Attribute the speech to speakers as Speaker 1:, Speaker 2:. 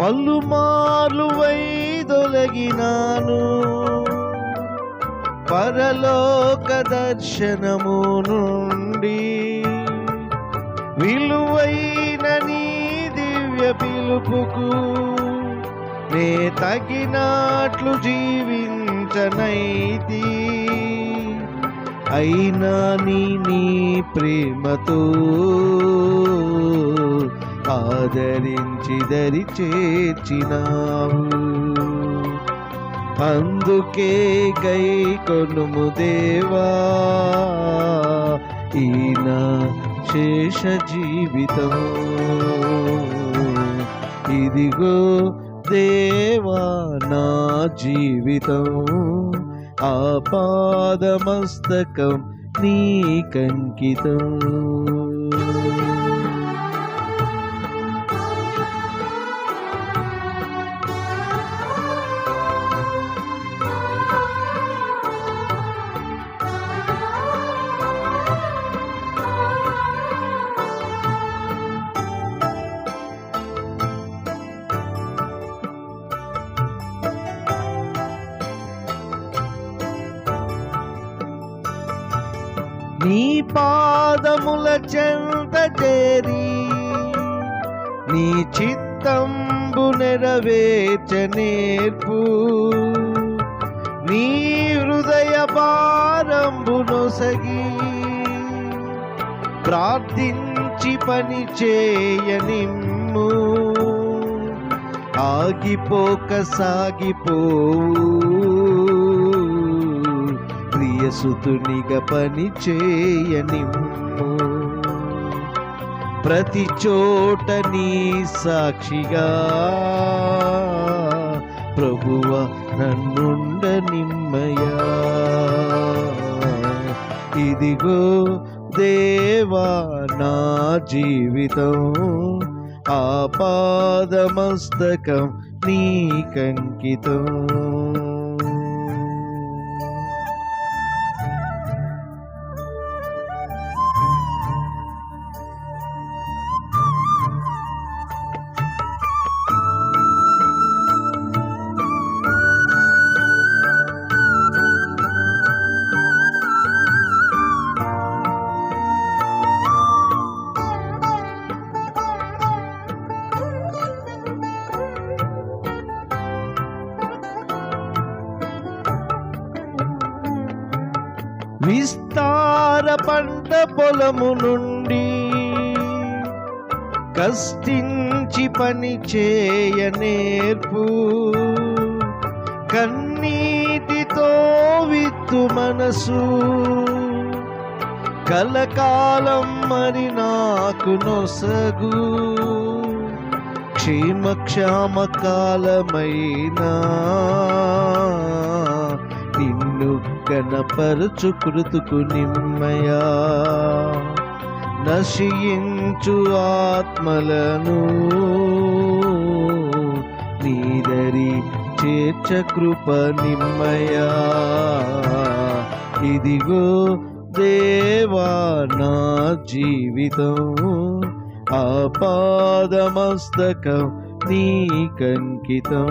Speaker 1: పలుమార్లు వైదొలగినాను పరలోక దర్శనము నుండి విలువైన నీ దివ్య పిలుపుకు నే తగినట్లు జీవించనైతి. అయినా నీ నీ ప్రేమతో ఆదరించి దరి చేర్చినావు. అందుకే గై కొనుము దేవా ఈయన శేష జీవితం ఇదిగో దేవా నా జీవితం ఆపాదమస్తకం నీకంకితం నీ పాదముల చెంత చేరి నీ చిత్తంబు నెరవేర్చ నేర్పు. నీ హృదయ భారంబు నొసగి ప్రార్థించి పని చేయనిమ్ము ఆగిపోక సాగిపోవు. ప్రియసుతునిగా పని చేయనిమ్ము ప్రతి చోట నీ సాక్షిగా ప్రభువ నన్నుండ నిమ్మయా ఇదిగో దేవా నా జీవితం ఆపాదమస్తకం నీకంకితం. విస్తార పంట పొలము నుండి కష్టించి పని చేయ నేర్పు. కన్నీటితో విత్తు మనసు. కలకాలం మరి నాకు నొసగు. క్షేమక్షామ కాలమైనా నిన్ను కనపరచు కృతుకు నిమ్మయా. నశించు ఆత్మలను నీదరి చేర్చ కృప నిమ్మయా. ఇదిగో దేవా నా జీవితం ఆపాదమస్తకం నీకంకితం